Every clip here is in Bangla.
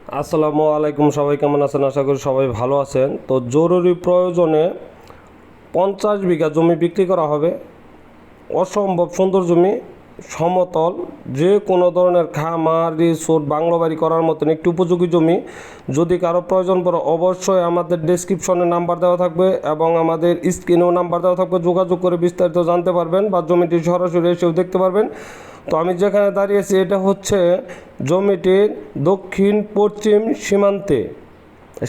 আসসালামু আলাইকুম সবাই, কেমন আছেন? আশা করি সবাই ভালো আছেন। তো জরুরি প্রয়োজনে পঞ্চাশ বিঘা জমি বিক্রি করা হবে। অসম্ভব সুন্দর জমি, সমতল, যে কোনো ধরনের খামার রিসোর্ট বাংলো বাড়ি করার মতন একটি উপযোগী জমি। যদি কারও প্রয়োজন পড়ে, অবশ্যই আমাদের ডেসক্রিপশনে নাম্বার দেওয়া থাকবে এবং আমাদের স্ক্রিনেও নাম্বার দেওয়া থাকবে। যোগাযোগ করে বিস্তারিত জানতে পারবেন বা জমিটি সরাসরি এসেও দেখতে পারবেন। তো আমি যেখানে দাঁড়িয়েছি, এটা হচ্ছে জমিটির দক্ষিণ পশ্চিম সীমান্তে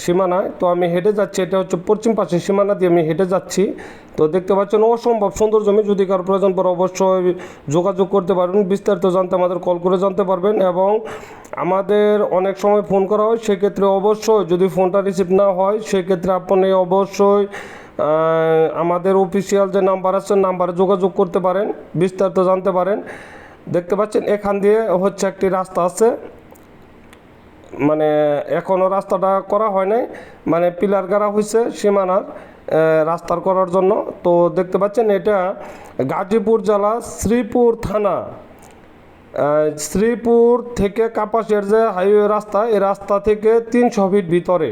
সীমানায় তো আমি হেঁটে যাচ্ছি, এটা হচ্ছে পশ্চিম পাশে সীমানা দিয়ে আমি হেঁটে যাচ্ছি। তো দেখতে পাচ্ছেন, অসম্ভব সুন্দর জমি, যদি কারও প্রয়োজন পড়ে অবশ্যই যোগাযোগ করতে পারবেন। বিস্তারিত জানতে আমাদের কল করে জানতে পারবেন এবং আমাদের অনেক সময় ফোন করা হয়, সেক্ষেত্রে অবশ্যই যদি ফোনটা রিসিভ না হয়, সেক্ষেত্রে আপনি অবশ্যই আমাদের অফিসিয়াল যে নাম্বার আছে নাম্বারে যোগাযোগ করতে পারেন, বিস্তারিত জানতে পারেন। দেখতে পাচ্ছেন, এখান দিয়ে হচ্ছে একটি রাস্তা আছে। মানে এখনও রাস্তাটা করা হয় নাই। মানে পিলার গাড়া হয়েছে সীমানার রাস্তার করার জন্য। তো দেখতে পাচ্ছেন, এটা গাজীপুর জেলা শ্রীপুর থানা। শ্রীপুর থেকে কাপাসের যে হাইওয়ে রাস্তা এই রাস্তা থেকে তিনশো ফিট ভিতরে।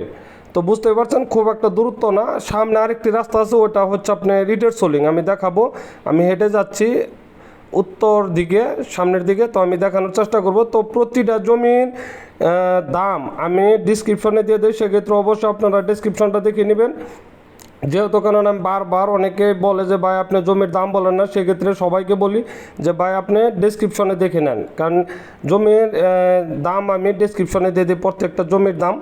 তো বুঝতে পারছেন, খুব একটা দূরত্ব না। সামনে আরেকটি রাস্তা আছে, ওটা হচ্ছে আপনার রিটের সোলিং। আমি দেখাবো, আমি হেঁটে যাচ্ছি। উত্তর দিকে, সামনের দিকে। তো আমি দেখানোর চেষ্টা করব। তো প্রতিটা জমির দাম আমি ডিসক্রিপশনে দিয়ে দিই। সেক্ষেত্রে অবশ্যই আপনারা ডিসক্রিপশনটা দেখে নেবেন। যেহেতু কারণ আমি বারবার অনেকে বলে যে, ভাই, আপনি জমির দাম বলেন না। সেক্ষেত্রে সবাইকে বলি যে, ভাই, আপনি ডিসক্রিপশনে দেখে নেন। কারণ জমির দাম আমি ডিসক্রিপশনে দিয়ে দিই প্রত্যেকটা জমির দাম।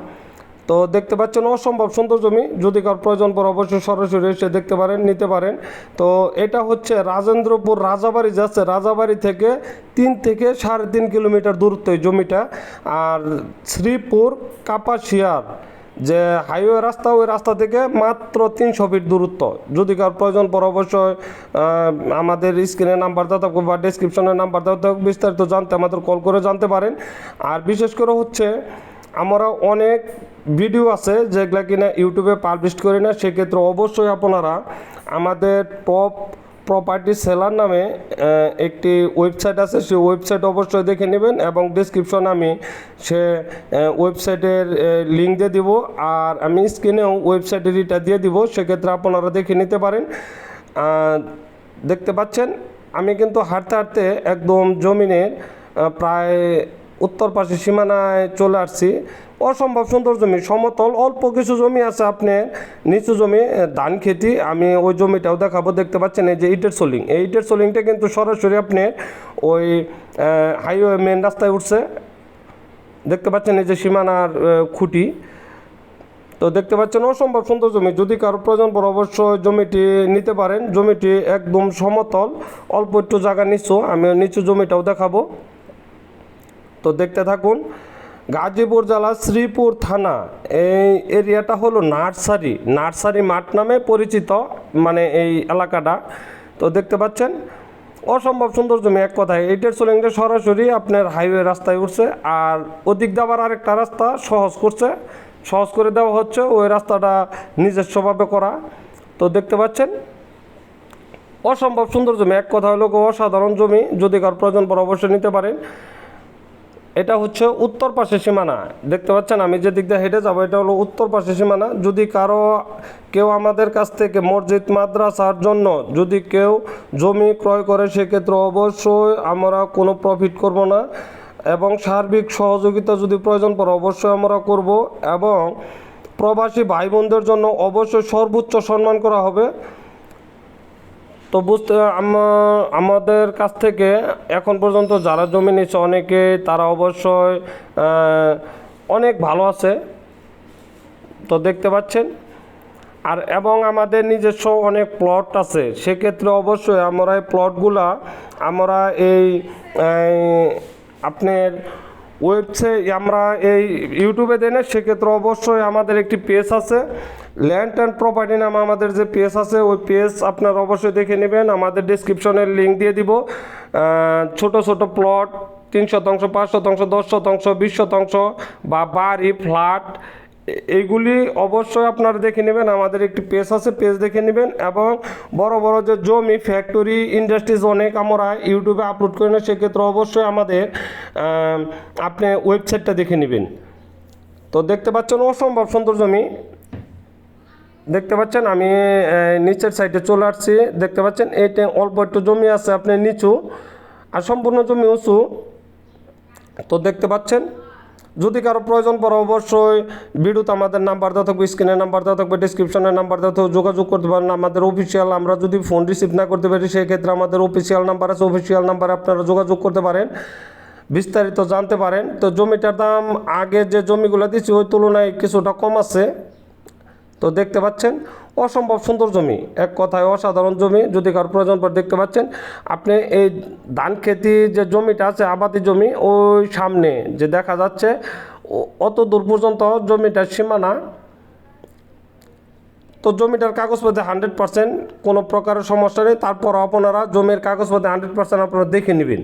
তো দেখতে পাচ্ছেন অসম্ভব সুন্দর জমি। যদি কার প্রয়োজন পর অবশ্যই সরাসরি এসে দেখতে পারেন, নিতে পারেন। তো এটা হচ্ছে রাজেন্দ্রপুর রাজাবাড়ি যাচ্ছে রাজাবাড়ি থেকে তিন থেকে সাড়ে তিন কিলোমিটার দূরত্ব এই জমিটা। আর শ্রীপুর কাপাসিয়ার যে হাইওয়ে রাস্তা, ওই রাস্তা থেকে মাত্র তিনশো ফিট দূরত্ব। যদি কার প্রয়োজন পর অবশ্যই আমাদের স্ক্রিনে নাম্বার দেওয়া থাকবে বা ডিসক্রিপশনে নাম্বার দেওয়া থাকবে বিস্তারিত জানতে আমাদের কল করে জানতে পারেন। আর বিশেষ করে হচ্ছে আমরা অনেক ভিডিও আছে যেগুলা কিনা ইউটিউবে পাবলিশ করি না, সেক্ষেত্রে অবশ্যই আপনারা আমাদের টপ প্রপার্টি সেলার নামে একটি ওয়েবসাইট আছে, সেই ওয়েবসাইট অবশ্যই দেখে নেবেন এবং ডিসক্রিপশন আমি সে ওয়েবসাইটের লিঙ্ক দিয়ে দিব আর আমি স্ক্রিনেও ওয়েবসাইটের এটা দিয়ে দিব, সেক্ষেত্রে আপনারা দেখে নিতে পারেন। দেখতে পাচ্ছেন, আমি কিন্তু হাঁটতে হাঁটতে একদম জমিনের প্রায় উত্তর পাশে সীমানায় চলে আসছি। অসম্ভব সুন্দর জমি, সমতল, অল্প কিছু জমি আছে আপনি নিচু জমি ধান খেতি, আমি ওই জমিটাও দেখাবো, দেখতে পাচ্ছেন এই যে ইটের সোলিং। এই ইটের সোলিংটা কিন্তু সরাসরি আপনি ওই হাইওয়ে মেন রাস্তায় উঠছে। দেখতে পাচ্ছেন এই যে সীমানার খুঁটি। তো দেখতে পাচ্ছেন অসম্ভব সুন্দর জমি, যদি কারও প্রয়োজন পড়ে অবশ্যই জমিটি নিতে পারেন। জমিটি একদম সমতল, অল্প একটু জায়গা নিচু আমি নিচু জমিটাও দেখাবো। তো দেখতে থাকুন, গাজীপুর জেলা শ্রীপুর থানা, এই এরিয়াটা হলো নার্সারি। নার্সারি মাঠ নামে পরিচিত মানে এই এলাকাটা। তো দেখতে পাচ্ছেন, অসম্ভব সুন্দর জমি, এক কথায়। এইটার সোলিংটা সরাসরি আপনার হাইওয়ে রাস্তায় উঠছে, আর ওদিক আবার আরেকটা রাস্তা সহজ করছে। সহজ করে দেওয়া হচ্ছে, ওই রাস্তাটা নিজস্বভাবে করা। তো দেখতে পাচ্ছেন, অসম্ভব সুন্দর জমি, এক কথা হলো অসাধারণ জমি। যদি কার প্রয়োজন পর অবশ্যই নিতে পারেন। এটা হচ্ছে উত্তর পাশে সীমানা। দেখতে পাচ্ছেন, আমি যে দিক দিয়ে হেঁটে যাব, এটা হলো উত্তর পাশে সীমানা। যদি কারও, কেউ আমাদের কাছ থেকে মসজিদ, মাদ্রাসার জন্য যদি কেউ জমি ক্রয় করে, সেক্ষেত্রে অবশ্যই আমরা কোনো প্রফিট করব না এবং সার্বিক সহযোগিতা যদি প্রয়োজন পড়ে, অবশ্যই আমরা করব এবং প্রবাসী ভাই বোনদের জন্য অবশ্যই সর্বোচ্চ সম্মান করা হবে। তো বুঝতে আমা- আমাদের কাছ থেকে এখন পর্যন্ত যারা জমি নিচ্ছে অনেকে তারা অবশ্যই অনেক ভালো আছে। তো দেখতে পাচ্ছেন। আর এবং আমাদের নিজস্ব অনেক প্লট আছে। সেক্ষেত্রে অবশ্যই আমরা এই প্লটগুলা আমরা এই, আপনার ওয়েবসাইট আমরা এই ইউটিউবে দেনে সেক্ষেত্রে অবশ্যই আমাদের একটি পেজ আছে। ল্যান্ড অ্যান্ড প্রপার্টি নামে আমাদের যে পেজ আছে, ওই পেজ আপনারা অবশ্যই দেখে নেবেন। আমাদের ডিসক্রিপশনের লিঙ্ক দিয়ে দিব। ছোট ছোট প্লট তিন শতাংশ, পাঁচ শতাংশ, দশ শতাংশ, বিশ শতাংশ বা বাড়ি ফ্ল্যাট এইগুলি অবশ্যই আপনারা দেখে নেবেন, আমাদের একটি পেজ আছে পেজ দেখে নেবেন এবং বড় বড় যে জমি ফ্যাক্টরি ইন্ডাস্ট্রিজ অনেক আমরা ইউটিউবে আপলোড করি না, সেক্ষেত্রে অবশ্যই আমাদের আপনি ওয়েবসাইটটা দেখে নেবেন। তো দেখতে পাচ্ছেন অসম্ভব সুন্দর জমি। দেখতে পাচ্ছেন আমি নিচের সাইডে চলে আসছি। দেখতে পাচ্ছেন এইটা অল্প একটু জমি আছে, আপনি নিচু। আর সম্পূর্ণ জমি উঁচু। তো দেখতে পাচ্ছেন যদি কারও প্রয়োজন পড়ে, অবশ্যই ভিডিওতে আমাদের নাম্বার দেওয়া থাকবে, স্ক্রিনে নাম্বার দেওয়া থাকবে ডিসক্রিপশনে নাম্বার দেওয়া থাকবে, যোগাযোগ করতে পারেন। আমাদের অফিসিয়াল আমরা যদি ফোন রিসিভ না করতে পারি, সেক্ষেত্রে আমাদের অফিসিয়াল নাম্বার আছে অফিসিয়াল নাম্বারে আপনারা যোগাযোগ করতে পারেন। বিস্তারিত জানতে পারেন। তো জমিটার দাম, আগে যে জমিগুলো দিচ্ছি ওই তুলনায় কিছুটা কম আছে। তো দেখতে পাচ্ছেন, অসম্ভব সুন্দর জমি, এক কথায় অসাধারণ জমি, যদি কারও প্রয়োজন পড়ে দেখতে পাচ্ছেন, আপনি এই ধান খেতি যে জমিটা আছে, আবাদি জমি, ওই সামনে যে দেখা যাচ্ছে অত দূর পর্যন্ত জমিটার সীমানা, তো জমিটার কাগজপত্রে হান্ড্রেড পার্সেন্ট কোনো প্রকারের সমস্যা নেই, তারপর আপনারা জমির কাগজপত্রে হান্ড্রেড পার্সেন্ট আপনারা দেখে নেবেন।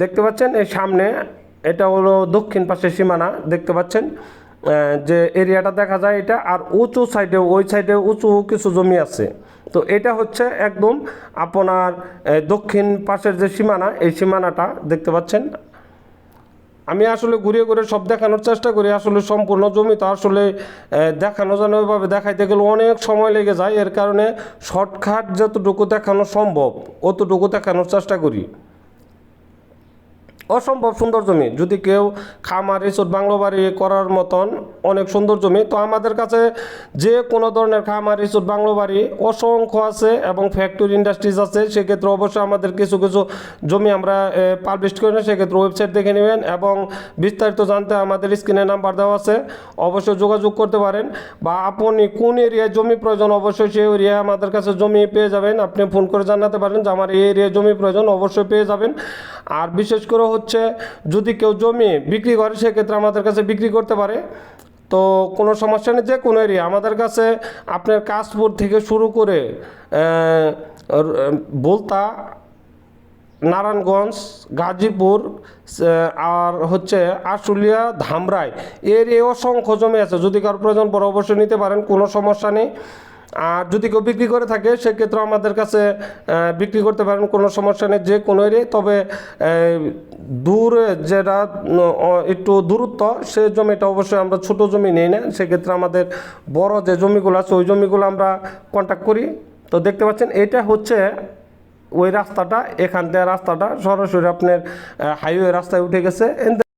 দেখতে পাচ্ছেন, এই সামনে, এটা হলো দক্ষিণ পাশের সীমানা, দেখতে পাচ্ছেন যে এরিয়াটা দেখা যায় এটা, আর উঁচু সাইডে ওই সাইডে উঁচু কিছু জমি আছে। তো এটা হচ্ছে একদম আপনার দক্ষিণ পাশের যে সীমানা, এই সীমানাটা দেখতে পাচ্ছেন। আমি আসলে ঘুরিয়ে ঘুরে সব দেখানোর চেষ্টা করি, আসলে সম্পূর্ণ জমি তো আসলে দেখানো যেন ওইভাবে দেখাইতে গেলে অনেক সময় লেগে যায়। এর কারণে শর্টকাট যতটুকু দেখানো সম্ভব, অতটুকু দেখানোর চেষ্টা করি। অসম্ভব সুন্দর জমি। যদি কেউ খামার, রিসোর্ট বাংলো বাড়ি করার মতন অনেক সুন্দর জমি, তো আমাদের কাছে যে কোনো ধরনের খামার, রিসোর্ট বাংলো বাড়ি অসংখ্য আছে এবং ফ্যাক্টরি ইন্ডাস্ট্রিজ আছে। সেক্ষেত্রে অবশ্যই আমাদের কিছু কিছু জমি আমরা পাবলিশ করি না সেক্ষেত্রে ওয়েবসাইট দেখে নেবেন এবং বিস্তারিত জানতে আমাদের স্ক্রিনে নাম্বার দেওয়া আছে। অবশ্যই যোগাযোগ করতে পারেন বা আপনি কোন এরিয়ায় জমি প্রয়োজন, অবশ্যই সেই এরিয়ায় আমাদের কাছে জমি পেয়ে যাবেন। আপনি ফোন করে জানাতে পারেন যে আমার এই এরিয়ায় জমি প্রয়োজন, অবশ্যই পেয়ে যাবেন। আর বিশেষ করে হচ্ছে যদি কেউ জমি বিক্রি করে, সেক্ষেত্রে আমাদের কাছে বিক্রি করতে পারে। তো কোনো সমস্যা নেই যে কোনো এরিয়া আমাদের কাছে আপনার কাশপুর থেকে শুরু করে বলতা, নারায়ণগঞ্জ, গাজীপুর আর হচ্ছে আশুলিয়া, ধামরাই। এর এই অসংখ্য জমি আছে। যদি কারও প্রয়োজন পড়ে, অবশ্যই নিতে পারেন, কোনো সমস্যা নেই। আর যদি কেউ বিক্রি করে থাকে সেক্ষেত্রে আমাদের কাছে বিক্রি করতে পারেন, কোনো সমস্যা নেই, যে কোনো এরিয়ায় তবে দূরে যেটা একটু দূরত্ব সেই জমিটা অবশ্যই আমরা ছোট জমি নেই না। সেক্ষেত্রে আমাদের বড় যে জমিগুলো আছে, ওই জমিগুলো আমরা কন্ট্যাক্ট করি। তো দেখতে পাচ্ছেন, এটা হচ্ছে ওই রাস্তাটা, এখান থেকে রাস্তাটা সরাসরি আপনার হাইওয়ে রাস্তায় উঠে গেছে।